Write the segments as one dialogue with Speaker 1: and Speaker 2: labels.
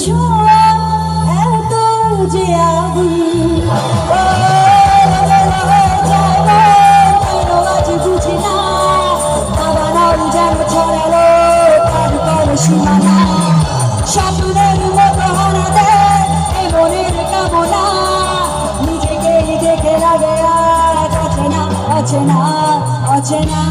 Speaker 1: ছোঁয়া, এত যে আদি স্বপ্নের মতো হারা দেয় মনের কামনা, নিজেকেই দেখে লাগে অচেনা অচেনা অচেনা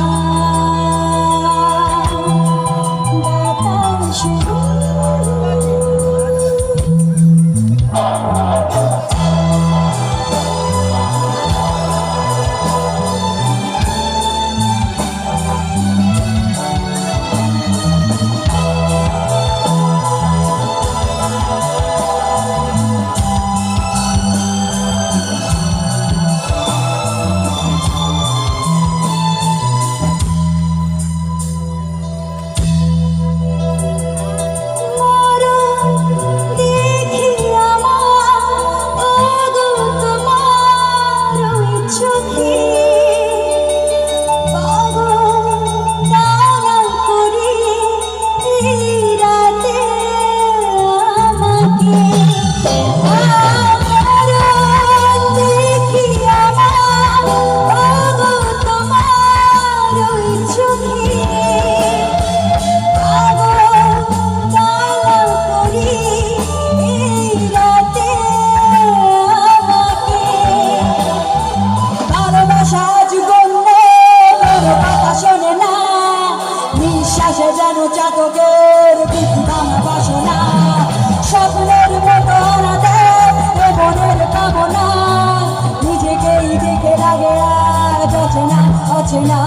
Speaker 1: অচেনা অচেনা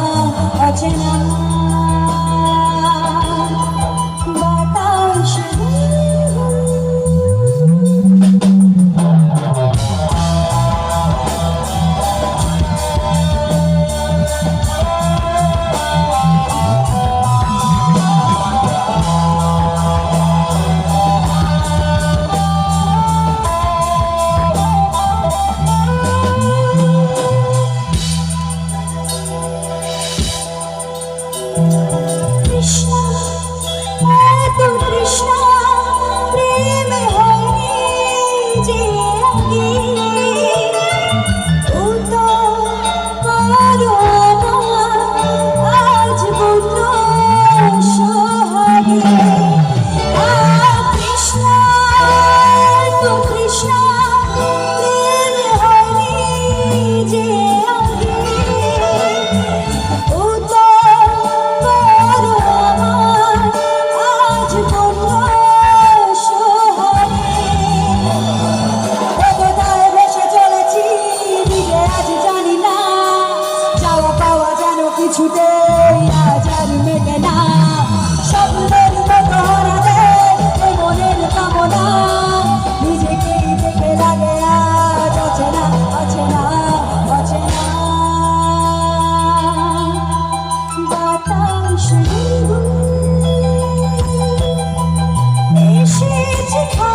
Speaker 1: অচেনা। Magical.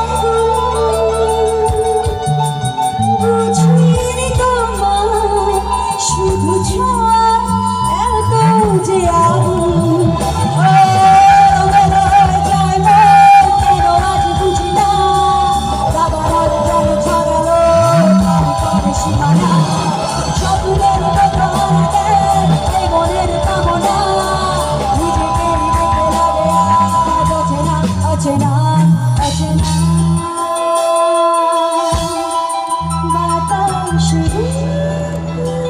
Speaker 1: 是。一